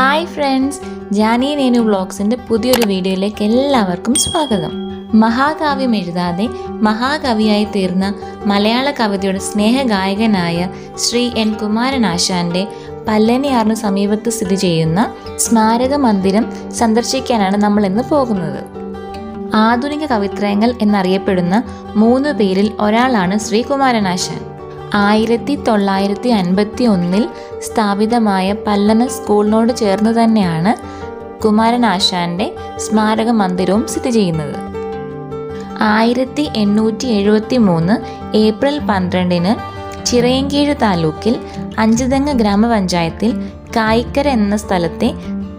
Hi friends Jani Nenu വ്ളോഗ്സിന്റെ പുതിയൊരു വീഡിയോയിലേക്ക് എല്ലാവർക്കും സ്വാഗതം. മഹാകാവ്യം എഴുതാതെ മഹാകവിയായി തീർന്ന മലയാള കവിതയുടെ സ്നേഹഗായകനായ ശ്രീ എൻ കുമാരൻ ആശാന്റെ പല്ലനിയാറിന് സമീപത്ത് സ്ഥിതി ചെയ്യുന്ന സ്മാരക മന്ദിരം സന്ദർശിക്കാനാണ് നമ്മൾ ഇന്ന് പോകുന്നത്. ആധുനിക കവിത്രയങ്ങൾ എന്നറിയപ്പെടുന്ന മൂന്ന് പേരിൽ ഒരാളാണ് ശ്രീ കുമാരനാശാൻ ആയിരത്തി തൊള്ളായിരത്തി അൻപത്തി ഒന്നിൽ സ്ഥാപിതമായ പല്ലന സ്കൂളിനോട് ചേർന്ന് തന്നെയാണ് കുമാരനാശാന്റെ സ്മാരക മന്ദിരവും സ്ഥിതി ചെയ്യുന്നത്. ആയിരത്തി എണ്ണൂറ്റി എഴുപത്തി മൂന്ന് ഏപ്രിൽ പന്ത്രണ്ടിന് ചിറയൻകീഴ് താലൂക്കിൽ അഞ്ചുതെങ്ങ് ഗ്രാമപഞ്ചായത്തിൽ കായിക്കര എന്ന സ്ഥലത്തെ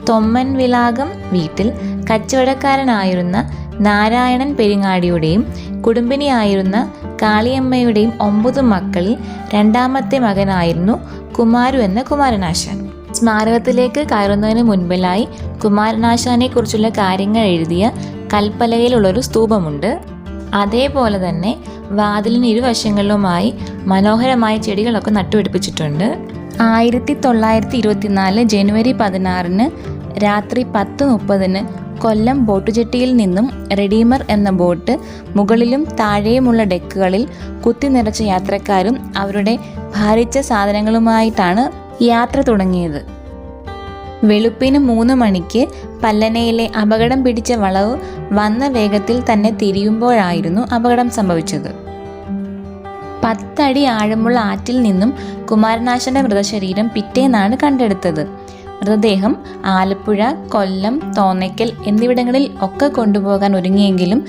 തൊമ്മൻവിലാകം വീട്ടിൽ കച്ചവടക്കാരനായിരുന്ന നാരായണൻ പെരിങ്ങാടിയുടെയും കുടുംബിനിയായിരുന്ന കാളിയമ്മയുടെയും ഒമ്പത് മക്കളിൽ രണ്ടാമത്തെ മകനായിരുന്നു കുമാരു എന്ന കുമാരനാശാൻ. സ്മാരകത്തിലേക്ക് കയറുന്നതിന് മുൻപിലായി കുമാരനാശാനെ കുറിച്ചുള്ള കാര്യങ്ങൾ എഴുതിയ കൽപ്പലയിലുള്ളൊരു സ്തൂപമുണ്ട്. അതേപോലെ തന്നെ വാതിലിന് ഇരുവശങ്ങളിലുമായി മനോഹരമായ ചെടികളൊക്കെ നട്ടുപിടിപ്പിച്ചിട്ടുണ്ട്. ആയിരത്തി തൊള്ളായിരത്തി ഇരുപത്തിനാല് ജനുവരി പതിനാറിന് രാത്രി പത്ത് മുപ്പതിന് കൊല്ലം ബോട്ടുജെട്ടിയിൽ നിന്നും റെഡീമർ എന്ന ബോട്ട് മുകളിലും താഴെയുമുള്ള ഡെക്കുകളിൽ കുത്തി നിറച്ച യാത്രക്കാരും അവരുടെ ഭാരിച്ച സാധനങ്ങളുമായിട്ടാണ് യാത്ര തുടങ്ങിയത്. വെളുപ്പിന് മൂന്ന് മണിക്ക് പല്ലനയിലെ അപകടം പിടിച്ച വളവ് വന്ന വേഗത്തിൽ തന്നെ തിരിയുമ്പോഴായിരുന്നു അപകടം സംഭവിച്ചത്. പത്തടി ആഴമുള്ള ആറ്റിൽ നിന്നും കുമാരനാശന്റെ മൃതശരീരം പിറ്റേന്നാണ് കണ്ടെടുത്തത്. മൃതദേഹം ആലപ്പുഴ കൊല്ലം തോന്നയ്ക്കൽ എന്നിവിടങ്ങളിൽ ഒക്കെ കൊണ്ടുപോകാൻ ഒരുങ്ങിയെങ്കിലും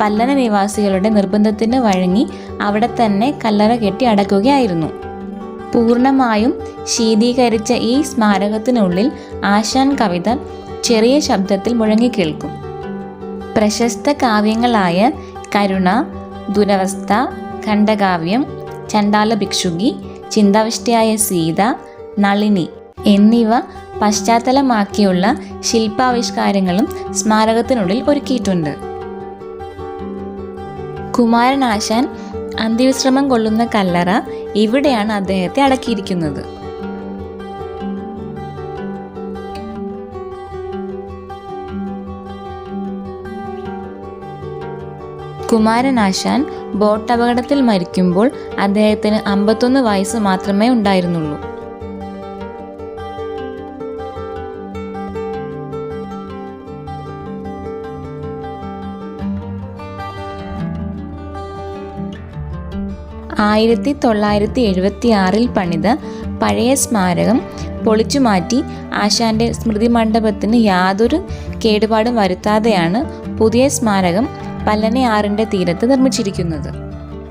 പല്ലന നിവാസികളുടെ നിർബന്ധത്തിന് വഴങ്ങി അവിടെ തന്നെ കല്ലറ കെട്ടി അടക്കുകയായിരുന്നു. പൂർണമായും ശീതീകരിച്ച ഈ സ്മാരകത്തിനുള്ളിൽ ആശാൻ കവിത ചെറിയ ശബ്ദത്തിൽ മുഴങ്ങിക്കേൾക്കും. പ്രശസ്ത കാവ്യങ്ങളായ കരുണ ദുരവസ്ഥ ഖണ്ഡകാവ്യം ചണ്ടാല ഭിക്ഷുകി ചിന്താവിഷ്ടയായ സീത നളിനി എന്നിവ പശ്ചാത്തലമാക്കിയുള്ള ശില്പാവിഷ്കാരങ്ങളും സ്മാരകത്തിനുള്ളിൽ ഒരുക്കിയിട്ടുണ്ട്. കുമാരനാശാൻ അന്ത്യവിശ്രമം കൊള്ളുന്ന കല്ലറ ഇവിടെയാണ് അദ്ദേഹത്തെ അടക്കിയിരിക്കുന്നത്. കുമാരനാശാൻ ബോട്ട് അപകടത്തിൽ മരിക്കുമ്പോൾ അദ്ദേഹത്തിന് അമ്പത്തൊന്ന് വയസ്സ് മാത്രമേ ഉണ്ടായിരുന്നുള്ളൂ. ആയിരത്തി തൊള്ളായിരത്തി എഴുപത്തി ആറിൽ പണിത പഴയ സ്മാരകം പൊളിച്ചുമാറ്റി ആശാന്റെ സ്മൃതി മണ്ഡപത്തിന് യാതൊരു കേടുപാടും വരുത്താതെയാണ് പുതിയ സ്മാരകം പല്ലനയാറിന്റെ തീരത്ത് നിർമ്മിച്ചിരിക്കുന്നത്.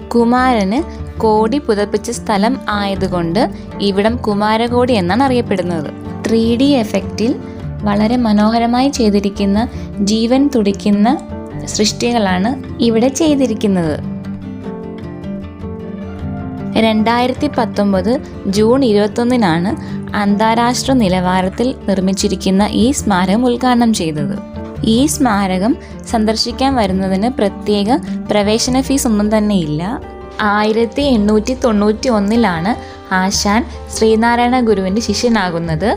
കുമാരന് കോടി പുതപ്പിച്ച സ്ഥലം ആയതുകൊണ്ട് ഇവിടം കുമാരകോടി എന്നാണ് അറിയപ്പെടുന്നത്. ത്രീ ഡി എഫക്റ്റിൽ വളരെ മനോഹരമായി ചെയ്തിരിക്കുന്ന ജീവൻ തുടിക്കുന്ന സൃഷ്ടികളാണ് ഇവിടെ ചെയ്തിരിക്കുന്നത്. രണ്ടായിരത്തി പത്തൊമ്പത് ജൂൺ ഇരുപത്തൊന്നിനാണ് അന്താരാഷ്ട്ര നിലവാരത്തിൽ നിർമ്മിച്ചിരിക്കുന്ന ഈ സ്മാരകം ഉദ്ഘാടനം ചെയ്തത്. ഈ സ്മാരകം സന്ദർശിക്കാൻ വരുന്നതിന് പ്രത്യേക പ്രവേശന ഫീസ് ഒന്നും തന്നെ ഇല്ല ആയിരത്തി എണ്ണൂറ്റി തൊണ്ണൂറ്റി ഒന്നിലാണ് ആശാൻ ശ്രീനാരായണ ഗുരുവിന്റെ ശിഷ്യനാകുന്നത്.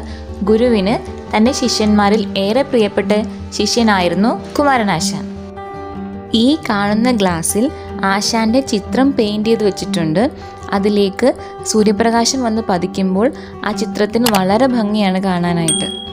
ഗുരുവിന് തന്റെ ശിഷ്യന്മാരിൽ ഏറെ പ്രിയപ്പെട്ട ശിഷ്യനായിരുന്നു കുമാരനാശാൻ ഈ കാണുന്ന ഗ്ലാസ്സിൽ ആശാന്റെ ചിത്രം പെയിന്റ് ചെയ്ത് വെച്ചിട്ടുണ്ട്. അതിലേക്ക് സൂര്യപ്രകാശം വന്ന് പതിക്കുമ്പോൾ ആ ചിത്രത്തിന് വളരെ ഭംഗിയാണ് കാണാനായിട്ട്.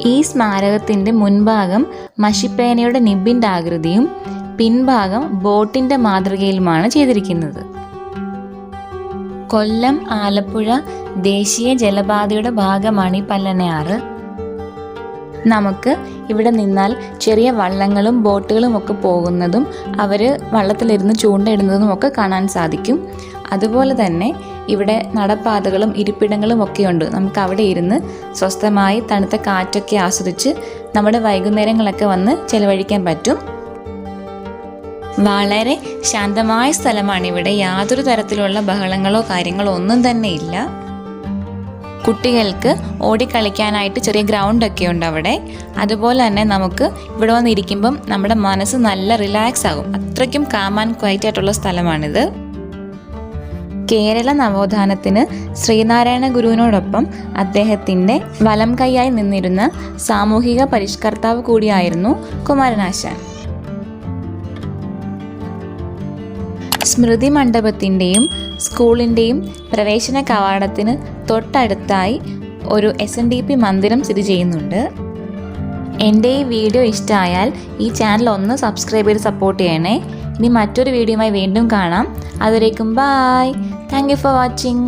ഈ സ്മാരകത്തിന്റെ മുൻഭാഗം മഷിപ്പേനയുടെ നിബിന്റെ ആകൃതിയും പിൻഭാഗം ബോട്ടിന്റെ മാതൃകയിലുമാണ് ചെയ്തിരിക്കുന്നത്. കൊല്ലം ആലപ്പുഴ ദേശീയ ജലപാതയുടെ ഭാഗമാണ് ഈ പല്ലനയാറ്. നമുക്ക് ഇവിടെ നിന്നാൽ ചെറിയ വള്ളങ്ങളും ബോട്ടുകളും ഒക്കെ പോകുന്നതും അവർ വള്ളത്തിലിരുന്ന് ചൂണ്ടയിടുന്നതും ഒക്കെ കാണാൻ സാധിക്കും. അതുപോലെ തന്നെ ഇവിടെ നടപ്പാതകളും ഇരിപ്പിടങ്ങളും ഒക്കെയുണ്ട് നമുക്ക് അവിടെ ഇരുന്ന് സ്വസ്ഥമായി തണുത്ത കാറ്റൊക്കെ ആസ്വദിച്ച് നമ്മുടെ വൈകുന്നേരങ്ങളൊക്കെ വന്ന് ചെലവഴിക്കാൻ പറ്റും. വളരെ ശാന്തമായ സ്ഥലമാണ് ഇവിടെ യാതൊരു തരത്തിലുള്ള ബഹളങ്ങളോ കാര്യങ്ങളോ ഒന്നും തന്നെ ഇല്ല. കുട്ടികൾക്ക് ഓടിക്കളിക്കാനായിട്ട് ചെറിയ ഗ്രൗണ്ടൊക്കെ ഉണ്ട് അവിടെ. അതുപോലെ തന്നെ നമുക്ക് ഇവിടെ വന്നിരിക്കുമ്പം നമ്മുടെ മനസ്സ് നല്ല റിലാക്സ് ആകും. അത്രയ്ക്കും കാം ആൻഡ് ക്വൈറ്റ് ആയിട്ടുള്ള സ്ഥലമാണിത്. കേരള നവോത്ഥാനത്തിന് ശ്രീനാരായണ ഗുരുവിനോടൊപ്പം അദ്ദേഹത്തിന്റെ വലം കൈയായി നിന്നിരുന്ന സാമൂഹിക പരിഷ്കർത്താവ് കൂടിയായിരുന്നു കുമാരനാശാൻ. സ്മൃതി മണ്ഡപത്തിന്റെയും സ്കൂളിന്റെയും പ്രവേശന കവാടത്തിന് തൊട്ടടുത്തായി ഒരു എസ് എൻ ഡി പി മന്ദിരം സ്ഥിതി ചെയ്യുന്നുണ്ട്. എന്റെ ഈ വീഡിയോ ഇഷ്ടമായാൽ ഈ ചാനൽ ഒന്ന് സബ്സ്ക്രൈബ് ചെയ്ത് സപ്പോർട്ട് ചെയ്യണേ. ഇനി മറ്റൊരു വീഡിയോയുമായി വീണ്ടും കാണാം. അതുവരേക്കും bye thank you for watching